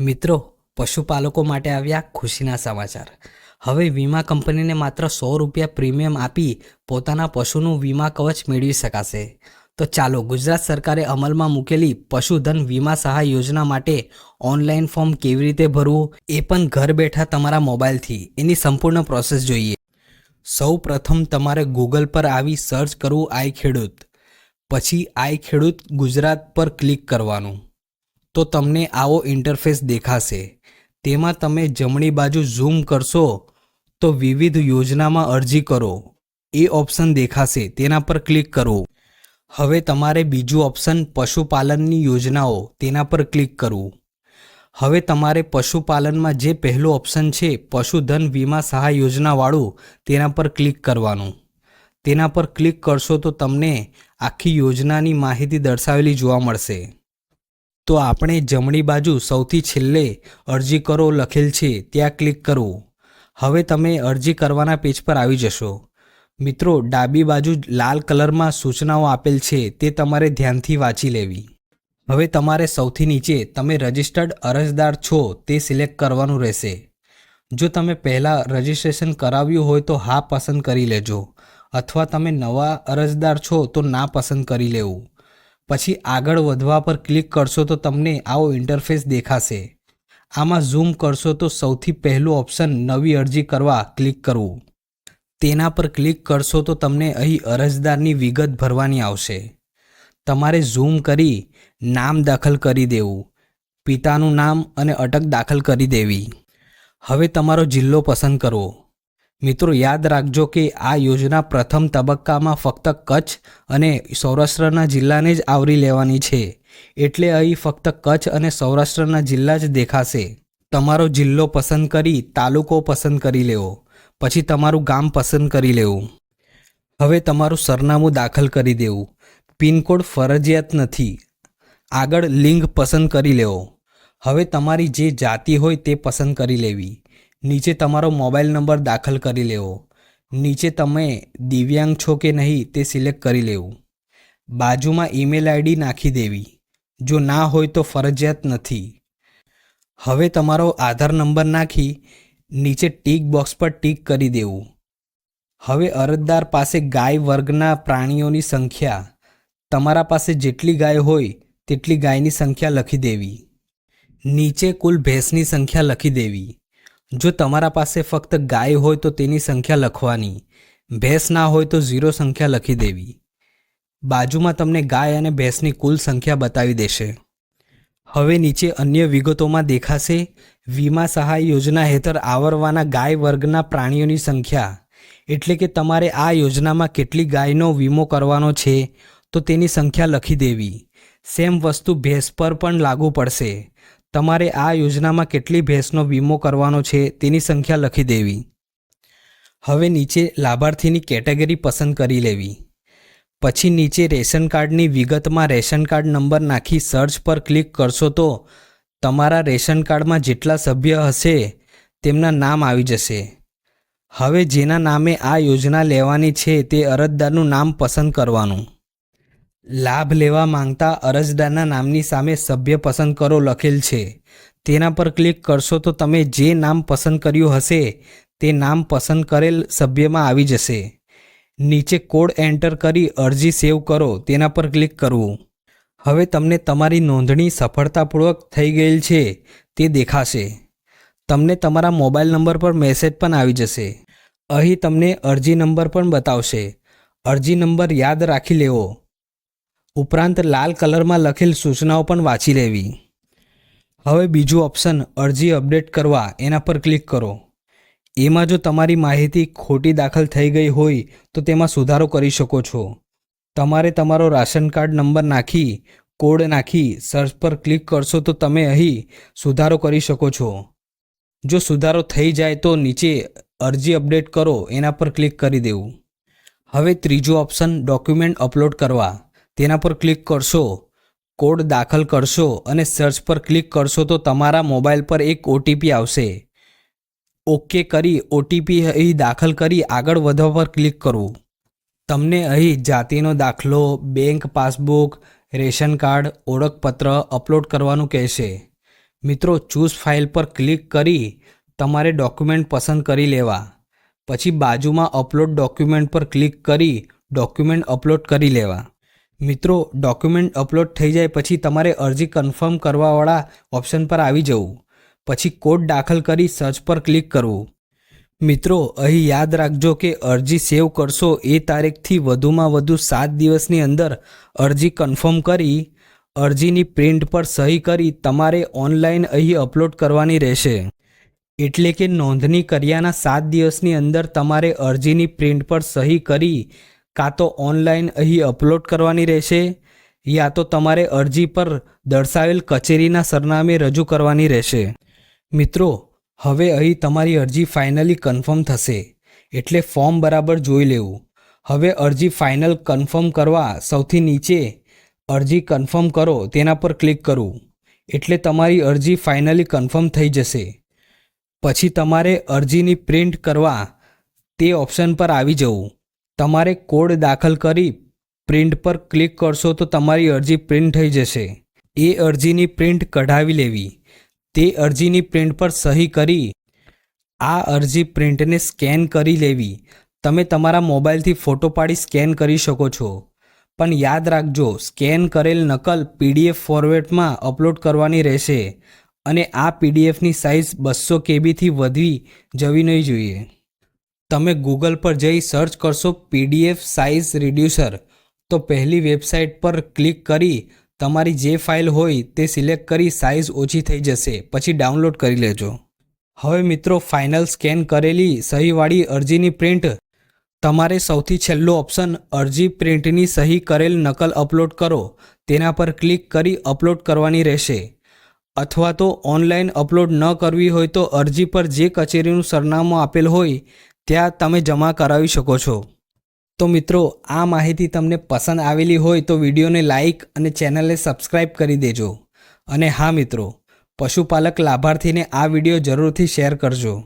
મિત્રો, પશુપાલકો માટે આવ્યા ખુશીના સમાચાર. હવે વીમા કંપનીને માત્ર સો રૂપિયા પ્રીમિયમ આપી પોતાના પશુનું વીમા કવચ મેળવી શકાશે. તો ચાલો, ગુજરાત સરકારે અમલમાં મૂકેલી પશુધન વીમા સહાય યોજના માટે ઓનલાઈન ફોર્મ કેવી રીતે ભરવું એ પણ ઘર બેઠા તમારા મોબાઈલથી. એની સંપૂર્ણ પ્રોસેસ જોઈએ. સૌ પ્રથમ તમારે ગૂગલ પર આવી સર્ચ કરવું આઈ ખેડૂત. પછી આઈ ખેડૂત ગુજરાત પર ક્લિક કરવાનું. તો તમને આવો ઇન્ટરફેસ દેખાશે. તેમાં તમે જમણી બાજુ ઝૂમ કરશો, તો વિવિધ યોજનામાં અરજી કરો. એ ઓપ્શન દેખાશે, તેના પર ક્લિક કરો. હવે તમારે બીજું ઓપ્શન પશુપાલનની યોજનાઓ, તેના પર ક્લિક કરવું હવે તમારે પશુપાલનમાં જે પહેલું ઓપ્શન છે, પશુધન વીમા સહાય યોજનાવાળું, તેના પર ક્લિક કરવાનું. તેના પર ક્લિક કરશો તો તમને આખી યોજનાની માહિતી દર્શાવેલી જોવા મળશે. તો આપણે જમણી બાજુ સૌથી છેલ્લે અરજી કરો લખેલ છે, ત્યાં ક્લિક કરવું હવે તમે અરજી કરવાના પેજ પર આવી જશો. મિત્રો, ડાબી બાજુ લાલ કલરમાં સૂચનાઓ આપેલ છે, તે તમારે ધ્યાનથી વાંચી લેવી. હવે તમારે સૌથી નીચે તમે રજિસ્ટર્ડ અરજદાર છો, તે સિલેક્ટ કરવાનું રહેશે. જો તમે પહેલાં રજિસ્ટ્રેશન કરાવ્યું હોય તો હા પસંદ કરી લેજો. અથવા તમે નવા અરજદાર છો તો ના પસંદ કરી લેવું. પછી આગળ વધવા પર ક્લિક કરશો તો તમને આવો ઇન્ટરફેસ દેખાશે. આમાં ઝૂમ કરશો તો સૌથી પહેલું ઓપ્શન નવી અરજી કરવા ક્લિક કરવું. તેના પર ક્લિક કરશો તો તમને અહીં અરજદારની વિગત ભરવાની આવશે. તમારે ઝૂમ કરી નામ દાખલ કરી દેવું, પિતાનું નામ અને અટક દાખલ કરી દેવી. હવે તમારો જિલ્લો પસંદ કરવો મિત્રો, યાદ રાખજો કે આ યોજના પ્રથમ તબક્કામાં ફક્ત કચ્છ અને સૌરાષ્ટ્રના જિલ્લાને જ આવરી લેવાની છે. એટલે અહીં ફક્ત કચ્છ અને સૌરાષ્ટ્રના જિલ્લા જ દેખાશે. તમારો જિલ્લો પસંદ કરી તાલુકો પસંદ કરી લેવો. પછી તમારું ગામ પસંદ કરી લેવું. હવે તમારું સરનામું દાખલ કરી દેવું. પિનકોડ ફરજિયાત નથી. આગળ લિંગ પસંદ કરી લેવો. હવે તમારી જે જાતિ હોય તે પસંદ કરી લેવી. નીચે તમારો મોબાઈલ નંબર દાખલ કરી લેવો. નીચે તમે દિવ્યાંગ છો કે નહીં તે સિલેક્ટ કરી લેવું. બાજુમાં ઈમેલ આઈડી નાખી દેવી. જો ના હોય તો ફરજિયાત નથી. હવે તમારો આધાર નંબર નાખી નીચે ટીક બોક્સ પર ટીક કરી દેવું. હવે અરજદાર પાસે ગાય વર્ગના પ્રાણીઓની સંખ્યા. તમારા પાસે જેટલી ગાય હોય તેટલી ગાયની સંખ્યા લખી દેવી. નીચે કુલ ભેંસની સંખ્યા લખી દેવી. જો તમારા પાસે ફક્ત ગાય હોય તો તેની સંખ્યા લખવાની, ભેંસ ના હોય તો ઝીરો સંખ્યા લખી દેવી. બાજુમાં તમને ગાય અને ભેંસની કુલ સંખ્યા બતાવી દેશે. હવે નીચે અન્ય વિગતોમાં દેખાશે, વીમા સહાય યોજના હેઠળ આવરવાના ગાય વર્ગના પ્રાણીઓની સંખ્યા, એટલે કે તમારે આ યોજનામાં કેટલી ગાયનો વીમો કરવાનો છે, તો તેની સંખ્યા લખી દેવી. સેમ વસ્તુ ભેંસ પર પણ લાગુ પડશે. તમારે આ યોજનામાં કેટલી ભેંસનો વીમો કરવાનો છે તેની સંખ્યા લખી દેવી. હવે નીચે લાભાર્થીની કેટેગરી પસંદ કરી લેવી. પછી નીચે રેશન કાર્ડની વિગતમાં રેશન કાર્ડ નંબર નાખી સર્ચ પર ક્લિક કરશો તો તમારા રેશન કાર્ડમાં જેટલા સભ્ય હશે તેમના નામ આવી જશે. હવે જેના નામે આ યોજના લેવાની છે તે અરજદારનું નામ પસંદ કરવાનું. લાભ લેવા માંગતા અરજદારના નામની સામે સભ્ય પસંદ કરો લખેલ છે. તેના પર ક્લિક કરશો તો તમે જે નામ પસંદ કર્યું હશે, તે નામ પસંદ કરેલ સભ્યમાં આવી જશે. નીચે કોડ એન્ટર કરી અરજી સેવ કરો, તેના પર ક્લિક કરવું. હવે તમને તમારી નોંધણી સફળતાપૂર્વક થઈ ગયેલ છે, તે દેખાશે. તમને તમારા મોબાઈલ નંબર પર મેસેજ પણ આવી જશે. અહીં તમને અરજી નંબર પણ બતાવશે. અરજી નંબર યાદ રાખી લેવો. ઉપરાંત લાલ કલરમાં લખેલ સૂચનાઓ પણ વાંચી લેવી. હવે બીજું ઓપ્શન, અરજી અપડેટ કરવા. એના પર ક્લિક કરો. એમાં જો તમારી માહિતી ખોટી દાખલ થઈ ગઈ હોય, તો તેમાં સુધારો કરી શકો છો. તમારે તમારો રાશન કાર્ડ નંબર નાખી, કોડ નાખી, સર્ચ પર ક્લિક કરશો તો તમે અહીં સુધારો કરી શકો છો. જો સુધારો થઈ જાય તો નીચે અરજી અપડેટ કરો, એના પર ક્લિક કરી દેવું. હવે ત્રીજું ઓપ્શન, ડોક્યુમેન્ટ અપલોડ કરવા. તેના પર ક્લિક કરશો, કોડ દાખલ કરશો અને સર્ચ પર ક્લિક કરશો તો તમારા મોબાઈલ પર એક ઓટીપી આવશે. ઓકે કરી ઓટીપી અહીં દાખલ કરી આગળ વધવા પર ક્લિક કરવું તમને અહીં જાતિનો દાખલો, બેંક પાસબુક, રેશન કાર્ડ, ઓળખપત્ર અપલોડ કરવાનું કહેશે. મિત્રો, ચૂઝ ફાઇલ પર ક્લિક કરી તમારે ડોક્યુમેન્ટ પસંદ કરી લેવા. પછી બાજુમાં અપલોડ ડોક્યુમેન્ટ પર ક્લિક કરી ડોક્યુમેન્ટ અપલોડ કરી લેવા. મિત્રો ડોક્યુમેન્ટ અપલોડ થઈ જાય પછી તમારે અરજી કન્ફર્મ કરવાવાળા ઓપ્શન પર આવી જવું. પછી કોડ દાખલ કરી સર્ચ પર ક્લિક કરવું. મિત્રો, અહીં યાદ રાખજો કે અરજી સેવ કરશો એ તારીખથી વધુમાં વધુ સાત દિવસની અંદર અરજી કન્ફર્મ કરી, અરજીની પ્રિન્ટ પર સહી કરી તમારે ઓનલાઈન અહીં અપલોડ કરવાની રહેશે. એટલે કે નોંધણી કર્યાના સાત દિવસની અંદર તમારે અરજીની પ્રિન્ટ પર સહી કરી કાં તો ઓનલાઈન અહીં અપલોડ કરવાની રહેશે, યા તો તમારે અરજી પર દર્શાવેલ કચેરીના સરનામે રજૂ કરવાની રહેશે. મિત્રો, હવે અહીં તમારી અરજી ફાઇનલી કન્ફર્મ થશે, એટલે ફોર્મ બરાબર જોઈ લેવું. હવે અરજી ફાઇનલ કન્ફર્મ કરવા સૌથી નીચે અરજી કન્ફર્મ કરો, તેના પર ક્લિક કરવું એટલે તમારી અરજી ફાઇનલી કન્ફર્મ થઈ જશે. પછી તમારે અરજીની પ્રિન્ટ કરવા તે ઓપ્શન પર આવી જવું. તમારે કોડ દાખલ કરી પ્રિન્ટ પર ક્લિક કરશો તો તમારી અરજી પ્રિન્ટ થઈ જશે. એ અરજીની પ્રિન્ટ કઢાવી લેવી. તે અરજીની પ્રિન્ટ પર સહી કરી આ અરજી પ્રિન્ટને સ્કેન કરી લેવી. તમે તમારા મોબાઈલથી ફોટો પાડી સ્કેન કરી શકો છો. પણ યાદ રાખજો, સ્કેન કરેલ નકલ પીડીએફ ફોર્મેટમાં અપલોડ કરવાની રહેશે અને આ પીડીએફની સાઇઝ બસો કેબીથી વધવી જવી નહીં જોઈએ. તમે ગૂગલ પર જઈ સર્ચ કરશો પીડીએફ સાઇઝ રિડ્યુસર તો પહેલી વેબસાઇટ પર ક્લિક કરી તમારી જે ફાઇલ હોય તે સિલેક્ટ કરી સાઇઝ ઓછી થઈ જશે. પછી ડાઉનલોડ કરી લેજો. હવે મિત્રો ફાઇનલ સ્કેન કરેલી સહીવાળી અરજીની પ્રિન્ટ તમારે સૌથી છેલ્લો ઓપ્શન અરજી પ્રિન્ટની સહી કરેલ નકલ અપલોડ કરો. તેના પર ક્લિક કરી અપલોડ કરવાની રહેશે. અથવા તો ઓનલાઈન અપલોડ ન કરવી હોય તો અરજી પર જે કચેરીનું સરનામું આપેલ હોય ત્યાં તમે જમા કરાવી શકો છો. તો મિત્રો, આ માહિતી તમને પસંદ આવેલી હોય તો વિડીયોને લાઇક અને ચેનલને સબસ્ક્રાઇબ કરી દેજો. અને હા મિત્રો, પશુપાલક લાભાર્થીને આ વીડિયો જરૂરથી શેર કરજો.